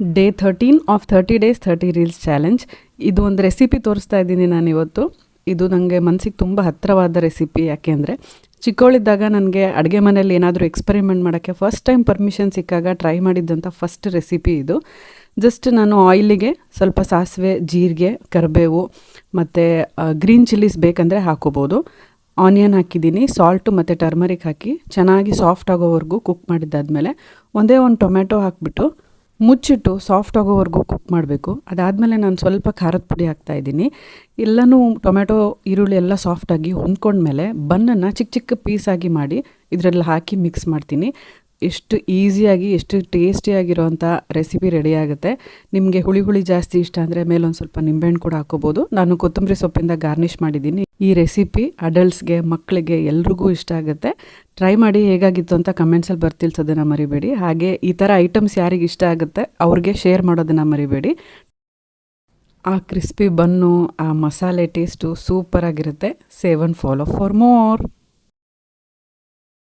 Day thirteen of thirty days thirty reels challenge ಇದು ಒಂದು recipe ತೋರಿಸ್ತಾ ಇದ್ದೀನಿ ನಾನು ಇವತ್ತು. ಇದು ನನಗೆ ಮನಸ್ಸಿಗೆ ತುಂಬ ಹತ್ತಿರವಾದ ರೆಸಿಪಿ ಯಾಕೆಂದರೆ ಚಿಕ್ಕವಳಿದ್ದಾಗ ನನಗೆ ಅಡುಗೆ ಮನೇಲಿ ಏನಾದರೂ ಎಕ್ಸ್ಪೆರಿಮೆಂಟ್ ಮಾಡೋಕ್ಕೆ ಫಸ್ಟ್ ಟೈಮ್ ಪರ್ಮಿಷನ್ ಸಿಕ್ಕಾಗ ಟ್ರೈ ಮಾಡಿದ್ದಂಥ ಫಸ್ಟ್ ರೆಸಿಪಿ ಇದು. ಜಸ್ಟ್ ನಾನು ಆಯಿಲಿಗೆ ಸ್ವಲ್ಪ ಸಾಸಿವೆ, ಜೀರಿಗೆ, ಕರಿಬೇವು ಮತ್ತು ಗ್ರೀನ್ ಚಿಲ್ಲೀಸ್ ಬೇಕಂದರೆ ಹಾಕೋಬೋದು. ಆನಿಯನ್ ಹಾಕಿದ್ದೀನಿ ಸಾಲ್ಟು ಮತ್ತು ಟರ್ಮರಿಕ್ ಹಾಕಿ ಚೆನ್ನಾಗಿ ಸಾಫ್ಟ್ ಆಗೋವರೆಗೂ ಕುಕ್ ಮಾಡಿದ್ದಾದಮೇಲೆ ಒಂದೇ ಒಂದು ಟೊಮೆಟೊ ಹಾಕ್ಬಿಟ್ಟು ಮುಚ್ಚಿಟ್ಟು ಸಾಫ್ಟ್ ಆಗೋವರೆಗೂ ಕುಕ್ ಮಾಡಬೇಕು. ಅದಾದಮೇಲೆ ನಾನು ಸ್ವಲ್ಪ ಖಾರದ ಪುಡಿ ಹಾಕ್ತಾಯಿದ್ದೀನಿ ಎಲ್ಲನೂ ಟೊಮೆಟೊ ಈರುಳ್ಳಿ ಎಲ್ಲ ಸಾಫ್ಟಾಗಿ ಹೊಂದ್ಕೊಂಡ್ಮೇಲೆ ಬನ್ನನ್ನು ಚಿಕ್ಕ ಚಿಕ್ಕ ಪೀಸಾಗಿ ಮಾಡಿ ಇದರಲ್ಲಿ ಹಾಕಿ ಮಿಕ್ಸ್ ಮಾಡ್ತೀನಿ. ಎಷ್ಟು ಈಸಿಯಾಗಿ, ಎಷ್ಟು ಟೇಸ್ಟಿಯಾಗಿರೋವಂಥ ರೆಸಿಪಿ ರೆಡಿ ಆಗುತ್ತೆ. ನಿಮಗೆ ಹುಳಿ ಹುಳಿ ಜಾಸ್ತಿ ಇಷ್ಟ ಅಂದರೆ ಮೇಲೊಂದು ಸ್ವಲ್ಪ ನಿಂಬೆಹಣ್ಣು ಕೂಡ ಹಾಕೋಬೋದು. ನಾನು ಕೊತ್ತಂಬರಿ ಸೊಪ್ಪಿಂದ ಗಾರ್ನಿಷ್ ಮಾಡಿದ್ದೀನಿ. ಈ ರೆಸಿಪಿ ಅಡಲ್ಟ್ಸ್ಗೆ ಮಕ್ಕಳಿಗೆ ಎಲ್ರಿಗೂ ಇಷ್ಟ ಆಗುತ್ತೆ. ಟ್ರೈ ಮಾಡಿ ಹೇಗಾಗಿತ್ತು ಅಂತ ಕಮೆಂಟ್ಸಲ್ಲಿ ಬರ್ತಿಲ್ಸೋದನ್ನು ಮರಿಬೇಡಿ. ಹಾಗೆ ಈ ಥರ ಐಟಮ್ಸ್ ಯಾರಿಗೆ ಇಷ್ಟ ಆಗುತ್ತೆ ಅವ್ರಿಗೆ ಶೇರ್ ಮಾಡೋದನ್ನು ಮರಿಬೇಡಿ. ಆ ಕ್ರಿಸ್ಪಿ ಬನ್ನು, ಆ ಮಸಾಲೆ taste ಸೂಪರಾಗಿರುತ್ತೆ save and follow for more.